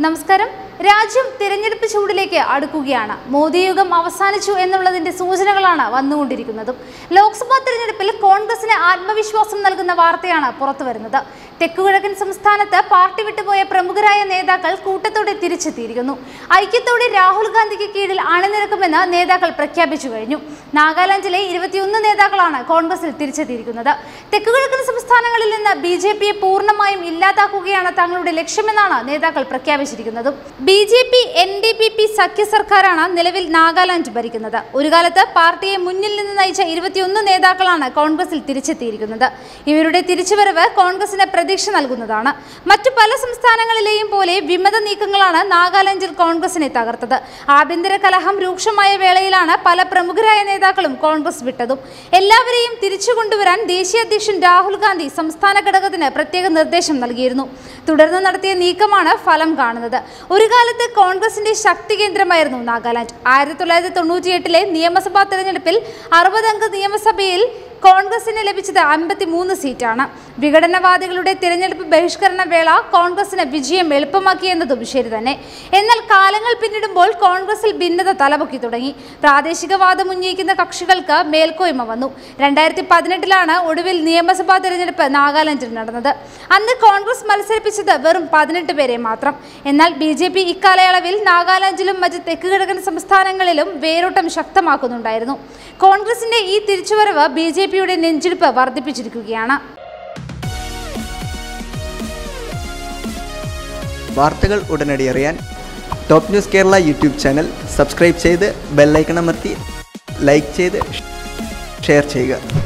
നമസ്കാരം. രാജ്യം തിരഞ്ഞെടുപ്പ് ചൂടിലേക്ക് അടുക്കുകയാണ്. മോദിയുഗം അവസാനിച്ചു എന്നുള്ളതിന്റെ സൂചനകളാണ് വന്നുകൊണ്ടിരിക്കുന്നതും. ലോക്സഭാ തിരഞ്ഞെടുപ്പിൽ കോൺഗ്രസിന് ആത്മവിശ്വാസം നൽകുന്ന വാർത്തയാണ് പുറത്തു വരുന്നത് തെക്കുകിഴക്കൻ സംസ്ഥാനത്ത് പാർട്ടി വിട്ടുപോയ പ്രമുഖരായ നേതാക്കൾ കൂട്ടത്തോടെ തിരിച്ചെത്തിയിരിക്കുന്നു. ഐക്യത്തോടെ രാഹുൽ ഗാന്ധിക്ക് കീഴിൽ അണിനിരക്കുമെന്ന് നേതാക്കൾ പ്രഖ്യാപിച്ചു കഴിഞ്ഞു. നാഗാലാൻഡിലെ ഇരുപത്തിയൊന്ന് നേതാക്കളാണ് കോൺഗ്രസിൽ തിരിച്ചെത്തിയിരിക്കുന്നത്. തെക്കുകിഴക്കൻ സംസ്ഥാനങ്ങളിൽ നിന്ന് ബി ജെ പിയെ പൂർണമായും ഇല്ലാതാക്കുകയാണ് തങ്ങളുടെ ലക്ഷ്യമെന്നാണ് നേതാക്കൾ പ്രഖ്യാപിച്ചിരിക്കുന്നത്. B J P N D P P സഖ്യ സർക്കാരാണ് നിലവിൽ നാഗാലാൻഡ് ഭരിക്കുന്നത്. ഒരു കാലത്ത് പാർട്ടിയെ മുന്നിൽ നിന്ന് നയിച്ച ഇരുപത്തിയൊന്ന് നേതാക്കളാണ് കോൺഗ്രസിൽ തിരിച്ചെത്തിയിരിക്കുന്നത്. ഇവരുടെ തിരിച്ചുവരവ് കോൺഗ്രസിന് പ്രതീക്ഷ നൽകുന്നതാണ്. മറ്റു പല സംസ്ഥാനങ്ങളിലെയും പോലെ വിമത നീക്കങ്ങളാണ് നാഗാലാൻഡിൽ കോൺഗ്രസിനെ തകർത്തത്. ആഭ്യന്തര കലഹം രൂക്ഷമായ വേളയിലാണ് പല പ്രമുഖരായ നേതാക്കളും കോൺഗ്രസ് വിട്ടതും. എല്ലാവരെയും തിരിച്ചു കൊണ്ടുവരാൻ ദേശീയ അധ്യക്ഷൻ രാഹുൽ ഗാന്ധി സംസ്ഥാന ഘടകത്തിന് പ്രത്യേക നിർദ്ദേശം നൽകിയിരുന്നു. തുടർന്ന് നടത്തിയ നീക്കമാണ് ഫലം കാണുന്നത്. ഒരു കാലത്ത് കോൺഗ്രസിന്റെ ശക്തി കേന്ദ്രമായിരുന്നു നാഗാലാൻഡ്. ആയിരത്തി തൊള്ളായിരത്തി തൊണ്ണൂറ്റിയെട്ടിലെ നിയമസഭാ തെരഞ്ഞെടുപ്പിൽ അറുപതംഗ നിയമസഭയിൽ കോൺഗ്രസിന് ലഭിച്ചത് അൻപത്തി മൂന്ന് സീറ്റാണ്. വിഘടനവാദികളുടെ തിരഞ്ഞെടുപ്പ് ബഹിഷ്കരണ വേള കോൺഗ്രസിന് വിജയം എളുപ്പമാക്കിയെന്നതും ശരി തന്നെ. എന്നാൽ കാലങ്ങൾ പിന്നിടുമ്പോൾ കോൺഗ്രസിൽ ഭിന്നത തലപൊക്കി തുടങ്ങി. പ്രാദേശികവാദം ഉന്നയിക്കുന്ന കക്ഷികൾക്ക് മേൽക്കോയ്മ വന്നു. രണ്ടായിരത്തി പതിനെട്ടിലാണ് ഒടുവിൽ നിയമസഭാ തിരഞ്ഞെടുപ്പ് നാഗാലാൻഡിൽ നടന്നത്. അന്ന് കോൺഗ്രസ് മത്സരിപ്പിച്ചത് വെറും പതിനെട്ട് പേരെ മാത്രം. എന്നാൽ ബി ജെ പി ഇക്കാലയളവിൽ നാഗാലാൻഡിലും മറ്റ് തെക്ക് കിഴക്കൻ സംസ്ഥാനങ്ങളിലും വേരോട്ടം ശക്തമാക്കുന്നുണ്ടായിരുന്നു. കോൺഗ്രസിന്റെ ഈ തിരിച്ചുവരവ് ബി ജെ പിയുടെ നെഞ്ചിടിപ്പ് വർദ്ധിപ്പിച്ചിരിക്കുകയാണ്. വാർത്തകൾ ഉടനടി അറിയാൻ top news Kerala YouTube channel subscribe ചെയ്ത് ബെല്ലൈക്കൺ അമർത്തി ലൈക്ക് ചെയ്ത് ഷെയർ ചെയ്യുക.